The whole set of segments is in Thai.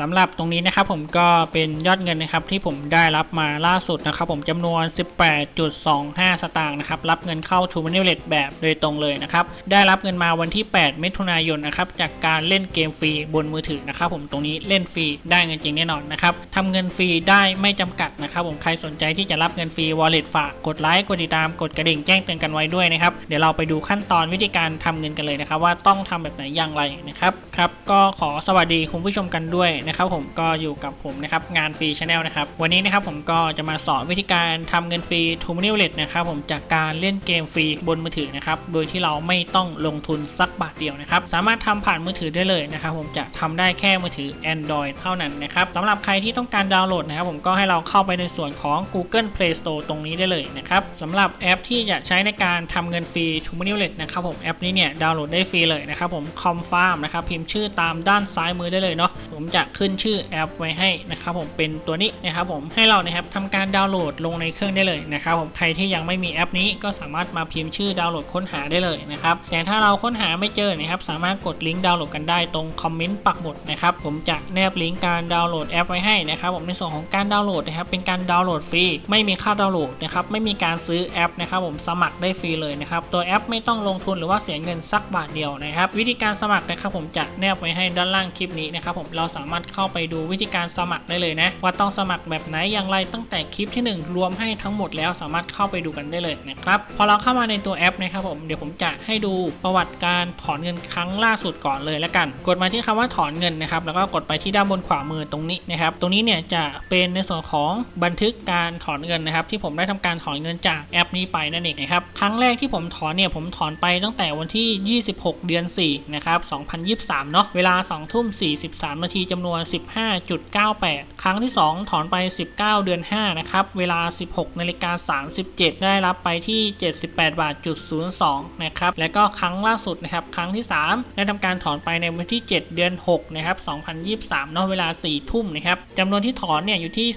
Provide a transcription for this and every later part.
สำหรับตรงนี้นะครับผมก็เป็นยอดเงินนะครับที่ผมได้รับมาล่าสุดนะครับผมจำนวน 18.25 สตางค์นะครับรับเงินเข้า t ู m ม n น l เล t แบบโดยตรงเลยนะครับได้รับเงินมาวันที่ 8 มิถุนายนนะครับจากการเล่นเกมฟรีบนมือถือนะครับผมตรงนี้เล่นฟรีได้เงินจริงแน่นอนนะครับทำเงินฟรีได้ไม่จำกัดนะครับผมใครสนใจที่จะรับเงินฟรี wallet ฝากกดไลค์กดติดตามกดกระดิ่งแจ้งเตือนกันไว้ด้วยนะครับเดี๋ยวเราไปดูขั้นตอนวิธีการทำเงินกันเลยนะครับว่าต้องทำแบบไหนอย่างไรนะครับครับก็ขอสวัสดีคุณผู้ชมกันด้วยนะครับผมก็อยู่กับผมนะครับงานฟรีชาแนลนะครับวันนี้นะครับผมก็จะมาสอนวิธีการทำเงินฟรีทูมินิวเลตนะครับผมจากการเล่นเกมฟรีบนมือถือนะครับโดยที่เราไม่ต้องลงทุนสักบาทเดียวนะครับสามารถทำผ่านมือถือได้เลยนะครับผมจะทำได้แค่มือถือ Android เท่านั้นนะครับสำหรับใครที่ต้องการดาวน์โหลดนะครับผมก็ให้เราเข้าไปในส่วนของ Google Play Store ตรงนี้ได้เลยนะครับสำหรับแอปที่จะใช้ในการทำเงินฟรีทูมินิวเลตนะครับผมแอปนี้เนี่ยดาวน์โหลดได้ฟรีเลยนะครับผมคอมฟาร์มนะครับพิมพ์ชื่อตามด้านซ้ายมือได้เลยเนาะผมจะขึ้นชื่อแอปไว้ให้นะครับผมเป็นตัวนี้นะครับผมให้เรานะครับทำการดาวน์โหลดลงในเครื่องได้เลยนะครับผมใครที่ยังไม่มีแอปนี้ก็สามารถมาพิมพ์ชื่อดาวน์โหลดค้นหาได้เลยนะครับแต่ถ้าเราค้นหาไม่เจอนะครับสามารถกดลิงก์ดาวน์โหลดกันได้ตรงคอมเมนต์ปักหมุดนะครับผมจะแนบลิงก์การดาวน์โหลดแอปไว้ให้นะครับผมในส่วนของการดาวน์โหลดนะครับเป็นการดาวน์โหลดฟรีไม่มีค่าดาวน์โหลดนะครับไม่มีการซื้อแอปนะครับผมสมัครได้ฟรีเลยนะครับตัวแอปไม่ต้องลงทุนหรือว่าเสียเงินสักบาทเดียวนะครับวิธีการสมัครนะครับผมจะแนบไว้ให้ด้านล่างคลิปนี้นะครับผมเราสามารถเข้าไปดูวิธีการสมัครได้เลยนะ ว่าต้องสมัครแบบไหนอย่างไรตั้งแต่คลิปที่ 1 รวมให้ทั้งหมดแล้วสามารถเข้าไปดูกันได้เลยนะครับพอเราเข้ามาในตัวแอปนะครับผมเดี๋ยวผมจะให้ดูประวัติการถอนเงินครั้งล่าสุดก่อนเลยแล้วกัน กดมาที่คำว่าถอนเงินนะครับแล้วก็กดไปที่ด้านบนขวามือตรงนี้นะครับตรงนี้เนี่ยจะเป็นในส่วนของบันทึกการถอนเงินนะครับ ที่ผมได้ทำการถอนเงินจากแอปนี้ไปนั่นเองนะครับครั้งแรกที่ผมถอนเนี่ยผมถอนไปตั้งแต่วันที่ 26 เดือน4นะครับ2023 เนาะเวลา2ทุ่ม 43 นาทีจำนวนวน 15.98 ครั้งที่ 2 ถอนไป 19 เดือน 5 นะครับ เวลา 16นาฬิกา37 ได้รับไปที่ 78 บาทจุด02 นะครับ และก็ครั้งล่าสุดนะครับ ครั้งที่ 3 ได้ทำการถอนไปในวันที่ 7 เดือน 6 นะครับ 2023นาะเวลา 4 ทุ่มนะครับจำนวนที่ถอนเนี่ยอยู่ที่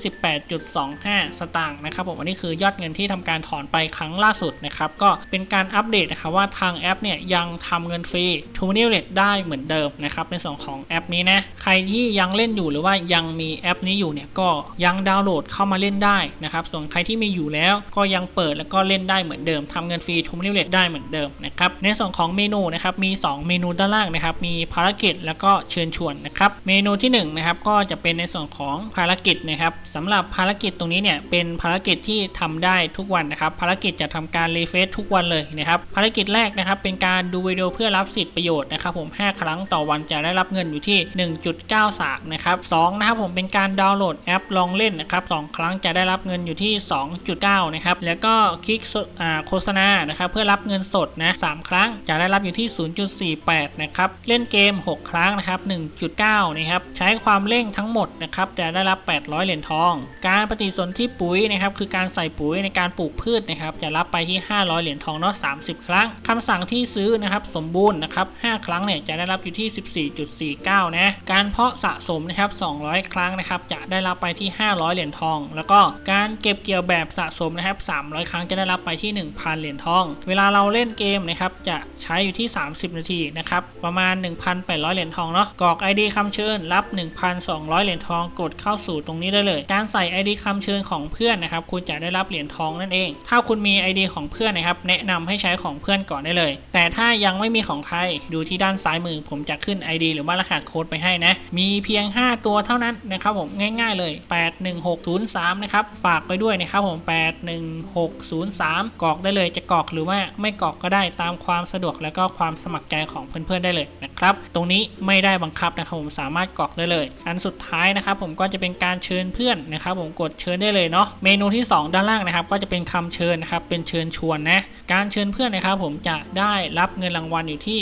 18.25 สตางค์นะครับผม อันนี้คือยอดเงินที่ทำการถอนไปครั้งล่าสุดนะครับ ก็เป็นการอัปเดตนะครับว่าทางแอปเนี่ยยังทำเงินฟรี t o n e w l e t ได้เหมือนเดิมนะครับในส่วนของแอปนี้นะ ใครที่ยังังเล่นอยู่หรือว่ายังมีแอปนี้อยู่เนี่ยก็ยังดาวน์โหลดเข้ามาเล่นได้นะครับส่วนใครที่มีอยู่แล้วก็ยังเปิดแล้วก็เล่นได้เหมือนเดิมทำเงินฟรีทูมินิเลตได้เหมือนเดิมนะครับในส่วนของเมนูนะครับมี 2 เมนูด้านล่างนะครับมีภารกิจแล้วก็เชิญชวนนะครับเมนูที่1นะครับก็จะเป็นในส่วนของภารกิจนะครับสำหรับภารกิจตรงนี้เนี่ยเป็นภารกิจที่ทำได้ทุกวันนะครับภารกิจจะทำการรีเฟซทุกวันเลยนะครับภารกิจแรกนะครับเป็นการดูวิดีโอเพื่อรับสิทธิประโยชน์นะครับผม 5 ครั้งต่อวันจะได้รับเงินอยู่ที่ 1.93นะครับ2นะครับผมเป็นการดาวน์โหลดแอปลองเล่นนะครับ2ครั้งจะได้รับเงินอยู่ที่ 2.9 นะครับ แล้วก็คลิกโฆษณานะครับเพื่อรับเงินสดนะ3ครั้งจะได้รับอยู่ที่ 0.48 นะครับ เล่นเกม 6 ครั้งนะครับ 1.9 นะครับ ใช้ความเร่งทั้งหมดนะครับจะได้รับ 800 เหรียญทอง การปฏิสนธิปุ๋ยนะครับคือการใส่ปุ๋ยในการปลูกพืชนะครับจะรับไปที่ 500 เหรียญทองเนาะ30 ครั้งคำสั่งที่ซื้อนะครับสมบูรณ์นะครับ5ครั้งเนี่ยจะได้รับอยู่ที่ 14.49 นะ การเพาะสะสมนะครับ 200 ครั้งนะครับ จะได้รับไปที่ 500 เหรียญทอง แล้วก็การเก็บเกี่ยวแบบสะสมนะครับ 300 ครั้งจะได้รับไปที่ 1,000 เหรียญทอง เวลาเราเล่นเกมนะครับ จะใช้อยู่ที่ 30 นาทีนะครับ ประมาณ 1,800 เหรียญทองเนาะ กรอก ID คำเชิญ รับ 1,200 เหรียญทอง กดเข้าสู่ตรงนี้ได้เลย การใส่ ID คำเชิญของเพื่อนนะครับ คุณจะได้รับเหรียญทองนั่นเอง ถ้าคุณมี ID ของเพื่อนนะครับ แนะนำให้ใช้ของเพื่อนก่อนได้เลย แต่ถ้ายังไม่มีของใคร ดูที่ด้านซ้ายมือ ผมจะขึ้น ID หรือว่ารหัสโค้ดไปให้นะ มีเพียง 5 ตัวเท่านั้นนะครับผมง่ายๆเลย 81603 นะครับ ฝากไปด้วยนะครับผม 81603 กรอกได้เลยจะกรอกหรือว่าไม่กรอกก็ได้ตามความสะดวกและก็ความสมัครใจของเพื่อนๆได้เลยนะครับ ตรงนี้ไม่ได้บังคับนะครับผมสามารถกรอกได้เลย อันสุดท้ายนะครับผมก็จะเป็นการเชิญเพื่อนนะครับผมกดเชิญได้เลยเนาะเมนูที่ 2 ด้านล่างนะครับ ก็จะเป็นคำเชิญนะครับเป็นเชิญชวนนะการเชิญเพื่อนนะครับผมจะได้รับเงินรางวัลอยู่ที่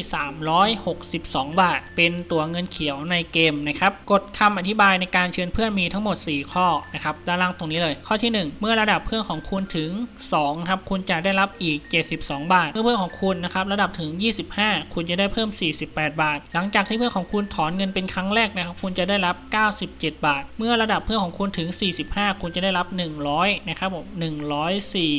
362 บาท เป็นตัวเงินเขียวในเกมนะครับกดคำอธิบายในการเชิญเพื่อนมีทั้งหมด 4 ข้อนะครับด้านล่างตรงนี้เลย ข้อที่ 1 เมื่อระดับเพื่อนของคุณถึง2ครับคุณจะได้รับอีก 72 บาท เมื่อเพื่อนของคุณนะครับระดับถึง 25 คุณจะได้เพิ่ม 48 บาท หลังจากที่เพื่อนของคุณถอนเงินเป็นครั้งแรกนะครับคุณจะได้รับ 97 บาท เมื่อระดับเพื่อนของคุณถึง 45 คุณจะได้รับ 100นะครับผม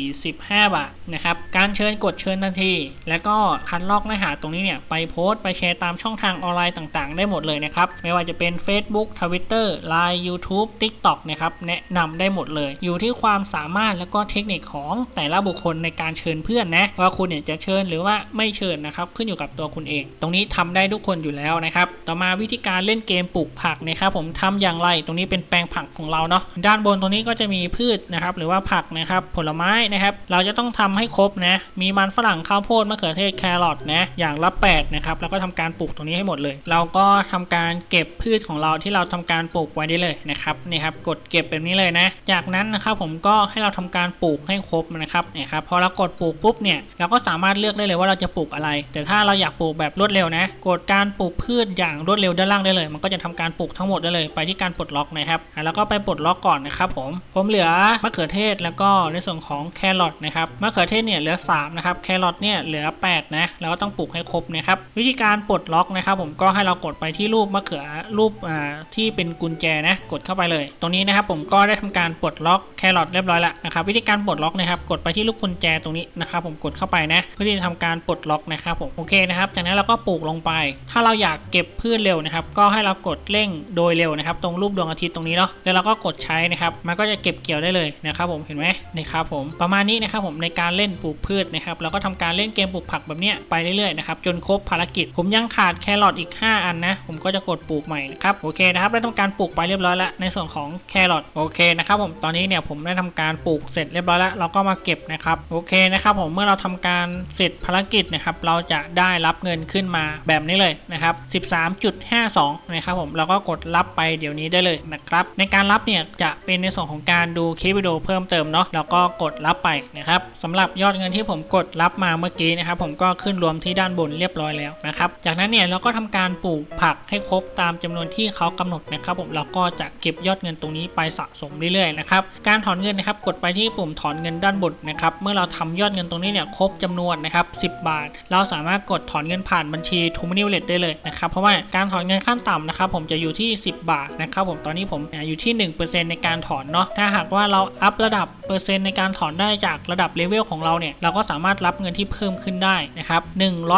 145 บาทนะครับการเชิญกดเชิญทันที แล้วก็คัดลอกเนื้อหาตรงนี้เนี่ยไปโพสต์ไปแชร์ตามช่องทางออนไลน์ต่าง ๆ ได้หมดเลยนะครับไม่ว่าจะเป็น Facebook Twitter Line YouTube TikTok นะครับแนะนำได้หมดเลย อยู่ที่ความสามารถแล้วก็เทคนิคของแต่ละบุคคลในการเชิญเพื่อนนะว่าคุณเนี่ยจะเชิญหรือว่าไม่เชิญนะครับขึ้นอยู่กับตัวคุณเอง ตรงนี้ทำได้ทุกคนอยู่แล้วนะครับต่อมาวิธีการเล่นเกมปลูกผักนะครับผมทำอย่างไรตรงนี้เป็นแปลงผักของเราเนาะด้านบนตรงนี้ก็จะมีพืชนะครับหรือว่าผักนะครับผลไม้นะครับเราจะต้องทำให้ครบนะมีมันฝรั่งข้าวโพดมะเขือเทศแครอทนะอย่างละ8นะครับแล้วก็ทำการปลูกตรงนี้ให้หมดเลย เราก็ทำการเก็บพืชของของเราที่เราทำการปลูกไว้ได้เลยนะครับนี่ครับกดเก็บแบบนี้เลยนะ จากนั้นนะครับผมก็ให้เราทำการปลูกให้ครบนะครับนี่ครับพอเรากดปลูกปุ๊บเนี่ยเราก็สามารถเลือกได้เลยว่าเราจะปลูกอะไร แต่ถ้าเราอยากปลูกแบบรวดเร็วนะกดการปลูกพืชอย่างรวดเร็วด้านล่างได้เลย มันก็จะทำการปลูกทั้งหมดได้เลยไปที่การปลดล็อกนะครับแล้วก็ไปปลดล็อกก่อนนะครับผมผมเหลือมะเขือเทศแล้วก็ในส่วนของแครอทนะครับมะเขือเทศเนี่ยเหลือ3นะครับแครอทเนี่ยเหลือ8นะแล้วก็ต้องปลูกให้ครบนะครับวิธีการปลดล็อกนะครับผมก็ให้เรากดไปที่รูปมะเขือรูปที่เป็นกุญแจนะกดเข้าไปเลย ตรงนี้นะครับผมก็ได้ทำการปลดล็อกแครอทเรียบร้อยแล้วนะครับวิธีการปลดล็อกนะครับกดไปที่รูปกุญแจตรงนี้นะครับผมกดเข้าไปนะเพื่อที่จะทำการปลดล็อกนะครับผมโอเคนะครับจากนั้นเราก็ปลูกลงไป ถ้าเราอยากเก็บพืชเร็วนะครับก็ให้เรากดเร่งโดยเร็วนะครับตรงรูปดวงอาทิตย์ตรงนี้เนาะแล้วเราก็กดใช้นะครับมันก็จะเก็บเกี่ยวได้เลยนะครับผมเห็นไหมนะครับผมประมาณนี้นะครับผมในการเล่นปลูกพืชนะครับเราก็ทำการเล่นเกมปลูกผักแบบเนี้ยไปเรื่อยๆนะครับจนครบภารกิจ ผมยังขาดแครอทอีก 5 อันนะผมก็จะกดปลูกใหม่นะครับโอเคนะครับได้ทำการปลูกไปเรียบร้อยแล้วในส่วนของแครอทโอเคนะครับผมตอนนี้เนี่ยผมได้ทำการปลูกเสร็จเรียบร้อยแล้วเราก็มาเก็บนะครับโอเคนะครับผมเมื่อเราทำการเสร็จภารกิจนะครับเราจะได้รับเงินขึ้นมาแบบนี้เลยนะครับ13.52นะครับผมเราก็กดรับไปเดี๋ยวนี้ได้เลยนะครับในการรับเนี่ยจะเป็นในส่วนของการดูคลิปวิดีโอเพิ่มเติมเนาะแล้วก็กดรับไปนะครับสำหรับยอดเงินที่ผมกดรับมาเมื่อกี้นะครับผมก็ขึ้นรวมที่ด้านบนเรียบร้อยแล้วนะครับจากนั้นเนี่ยเราก็ทำการปลูกผักให้ครบตามจำนวนที่เขากำหนดนะครับผมเราก็จะเก็บยอดเงินตรงนี้ไปสะสมเรื่อยๆนะครับการถอนเงินนะครับกดไปที่ปุ่มถอนเงินด้านบนนะครับเมื่อเราทำยอดเงินตรงนี้เนี่ยครบจำนวนนะครับ 10 บาท เราสามารถกดถอนเงินผ่านบัญชี t ูมินิวเลตได้เลยนะครับเพราะว่าการถอนเงินขั้นต่ำนะครับผมจะอยู่ที่ 10 บาทนะครับผมตอนนี้ผมอยู่ที่ 1%ในการถอนเนาะถ้าหากว่าเราอัพระดับเปอร์เซ็นต์ในการถอนได้จากระดับเลเวลของเราเนี่ยเราก็สามารถรับเงินที่เพิ่มขึ้นได้นะครับ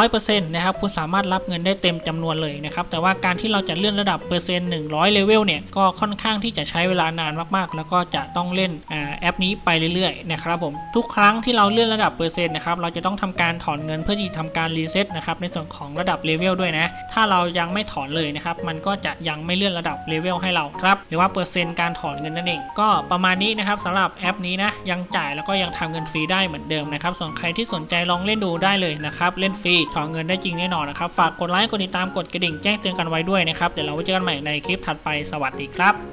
100%นะครับคุณสามารถรับเงินได้เต็มจำนวนเลยนะครับแต่ว่าการที่เราจะเลื่อนระดับเปอร์เซ็นต์100เลเวลเนี่ยก็ค่อนข้างที่จะใช้เวลานานมากๆ แล้วก็จะต้องเล่นแอปนี้ไปเรื่อยๆนะครับผมทุกครั้งที่เราเลื่อนระดับเปอร์เซ็นต์นะครับเราจะต้องทำการถอนเงินเพื่อที่จะทำการรีเซ็ตนะครับในส่วนของระดับเลเวลด้วยนะถ้าเรายังไม่ถอนเลยนะครับมันก็จะยังไม่เลื่อนระดับเลเวลให้เราครับหรือว่าเปอร์เซ็นต์การถอนเงินนั่นเองก็ประมาณนี้นะครับสำหรับแอปนี้นะยังจ่ายแล้วก็ยังทำเงินฟรีได้เหมือนเดิมนะครับส่วนใครที่สนใจลองเล่นดูได้เลยนะครับเล่นฟรีถอนเงินได้จริงแน่นอนนะครับฝากกดไลค์กดติดตามกดกระดิ่งแจ้งเตือนกันไว้ด้วยนะครับเดี๋ยวเราไว้เจอกันใหม่ในคลิปถัดไปสวัสดีครับ